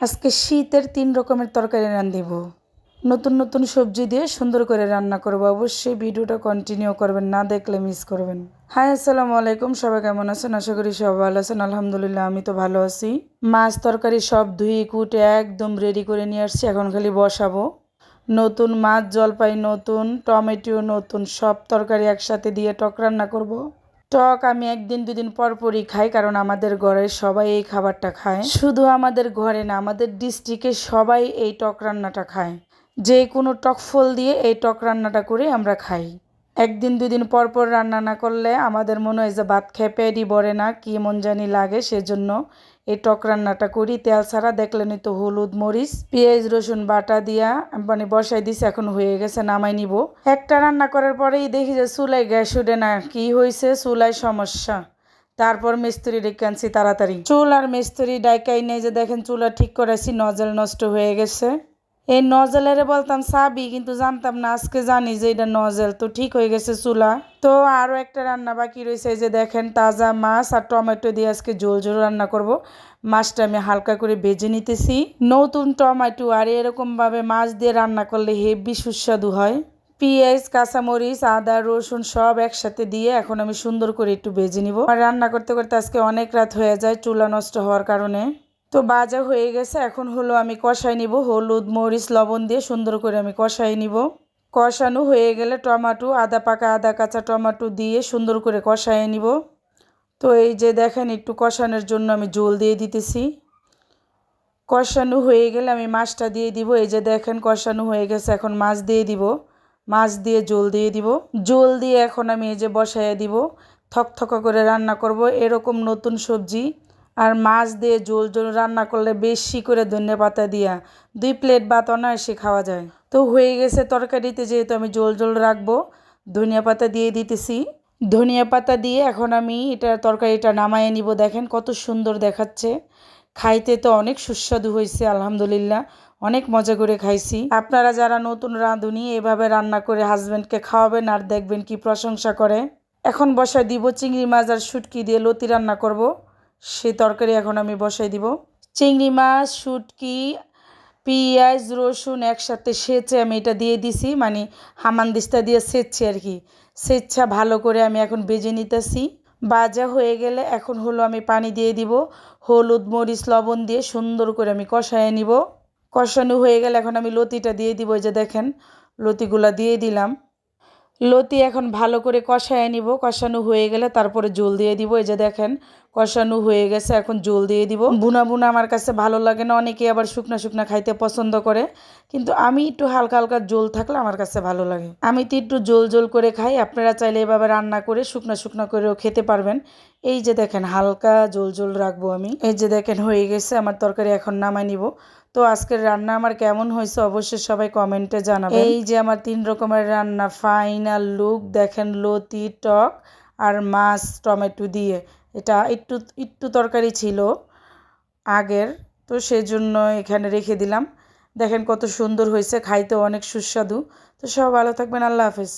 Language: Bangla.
আজকে শীতের তিন রকমের তরকারি রান্ধিব নতুন নতুন সবজি দিয়ে সুন্দর করে রান্না করব। অবশ্যই ভিডিওটা কন্টিনিউ করবেন, না দেখলে মিস করবেন। হাই আসসালামু আলাইকুম, সবাই কেমন আছেন? আশা করি সবাই ভালো আছেন। আলহামদুলিল্লাহ, আমি তো ভালো আছি। মাছ তরকারি সব ধুয়ে কুটে একদম রেডি করে নিয়ে আসছি। এখন খালি বসাবো। নতুন মাছ, জলপাই নতুন, টমেটো নতুন, সব তরকারি একসাথে দিয়ে টক রান্না করব। টক আমি একদিন দুদিন পরপরই খাই, কারণ আমাদের ঘরের সবাই এই খাবারটা খায়। শুধু আমাদের ঘরে না, আমাদের ডিস্ট্রিক্টে সবাই এই টক রান্নাটা খায়। যে কোনো টক ফল দিয়ে এই টক রান্নাটা করে আমরা খাই। একদিন দুদিন পরপর পর রান্না না করলে আমাদের মনে হয় যে ভাত খেয়ে পেটই ভরে না, কি মন জানি লাগে সেজন্য এই টক রান্নাটা করি, তেল ছাড়া দেখলেন তো হলুদ মরিচ, পেঁয়াজ, রসুন বাটা দিয়া মানে বসাই দিছে, এখন হয়ে গেছে, নামাই নিব। একটা রান্না করার পরেই দেখি যে চুলাই গ্যাস উঠে না, কি হয়েছে চুলাই সমস্যা। তারপর মিস্ত্রি ডেকে আনছি তাড়াতাড়ি। চুল আর মিস্ত্রি ডাইকাই নেই যে দেখেন চুলা ঠিক করেছি নজল নষ্ট হয়ে গেছে। এই নজেলের বলতাম, সাবি, কিন্তু জানতাম না, আজকে জানি যে এটা নজেল। তো ঠিক হয়ে গেছে চুলা। তো আরও একটা রান্না বাকি রয়েছে যে দেখেন, তাজা মাছ আর টমেটো দিয়ে আজকে ঝোল ঝোল রান্না করব। মাছটা আমি হালকা করে ভেজে নিতেছি। নতুন টমেটো আর এরকমভাবে মাছ দিয়ে রান্না করলে হেভি সুস্বাদু হয়। পেঁয়াজ, কাঁচামরিচ, আদা, রসুন সব একসাথে দিয়ে এখন আমি সুন্দর করে একটু ভেজে নিব। আর রান্না করতে করতে আজকে অনেক রাত হয়ে যায়, চুলা নষ্ট হওয়ার কারণে। তো বাজা হয়ে গেছে, এখন হলো আমি কষাই নিব, হলুদ, মরিচ, লবণ দিয়ে সুন্দর করে আমি কষাই নিব। কষানো হয়ে গেলে টমাটো, আদা পাকা, আদা কাঁচা টমাটো দিয়ে সুন্দর করে কষাই নিব। তো এই যে দেখেন, একটু কষানোর জন্য আমি জল দিয়ে দিতেছি। কষানো হয়ে গেলে আমি মাছটা দিয়ে দিব। এই যে দেখেন, কষানো হয়ে গেছে, এখন মাছ দিয়ে দিব। মাছ দিয়ে জল দিয়ে দিব। জল দিয়ে এখন আমি এই যে বসাইয়া দিব। থকথকা করে রান্না করব। এরকম নতুন সবজি আর মাছ দিয়ে ঝোল ঝোল রান্না করলে বেশি করে ধনিয়া পাতা দিয়া দুই প্লেট ভাত অনায়াসে খাওয়া যায়। তো হয়ে গেছে তরকারিতে যেহেতু আমি ঝোল ঝোল রাখব, ধনিয়া পাতা দিয়ে দিতেছি। ধনিয়া পাতা দিয়ে এখন আমি এটা তরকারিটা নামাইয়ে নিব। দেখেন কত সুন্দর দেখাচ্ছে। খাইতে তো অনেক সুস্বাদু হয়েছে, আলহামদুলিল্লাহ। অনেক মজা করে খাইছি। আপনারা যারা নতুন রাঁধুনি, এভাবে রান্না করে হাজব্যান্ডকে খাওয়াবেন আর দেখবেন কি প্রশংসা করে। এখন বসায় দিব চিংড়ি মাছ আর শুটকি দিয়ে লতি রান্না করব। সে তরকারি এখন আমি বসাই দিব। চিংড়ি মাছ, শুটকি, পেঁয়াজ, রসুন একসাথে সেচে আমি এটা দিয়ে দিছি মানে হামান দিস্তা দিয়ে সেচছি আর কি। সেচ্ছা ভালো করে আমি এখন বেজে নিতেছি। বাজা হয়ে গেলে এখন হলো আমি পানি দিয়ে দিব, হলুদ, মরিচ, লবণ দিয়ে সুন্দর করে আমি কষায় নিব। কষানো হয়ে গেলে এখন আমি লতিটা দিয়ে দিব যে দেখেন, লতিগুলা দিয়ে দিলাম। লতি এখন ভালো করে কষায় নিব। কষানো হয়ে গেলে তারপরে জল দিয়ে দিব। এই যে দেখেন, কষানো হয়ে গেছে, এখন জল দিয়ে দিব। বুনা বুনা আমার কাছে ভালো লাগে না, অনেকে আবার শুকনা শুকনা খাইতে পছন্দ করে। কিন্তু আমি একটু হালকা হালকা জল থাকলে আমার কাছে ভালো লাগে। আমি তো একটু জল জল করে খাই, আপনারা চাইলে এভাবে রান্না করে শুকনা শুকনা করেও খেতে পারবেন। এই যে দেখেন, হালকা জল জল রাখব আমি। এই যে দেখেন, হয়ে গেছে, আমার তরকারি এখন নামাই নিব। তো আজকের রান্না আমার কেমন হয়েছে অবশ্যই সবাই কমেন্টে জানাবেন। এই যে আমার তিন রকমের রান্না ফাইনাল লুক দেখেন লতি, টক আর মাছ, টমেটো দিয়ে। এটা একটু একটু তরকারি ছিল আগের, তো সেজন্য এখানে রেখে দিলাম। দেখেন কত সুন্দর হয়েছে খাইতে অনেক সুস্বাদু। তো সব ভালো থাকবেন, আল্লাহ হাফেজ।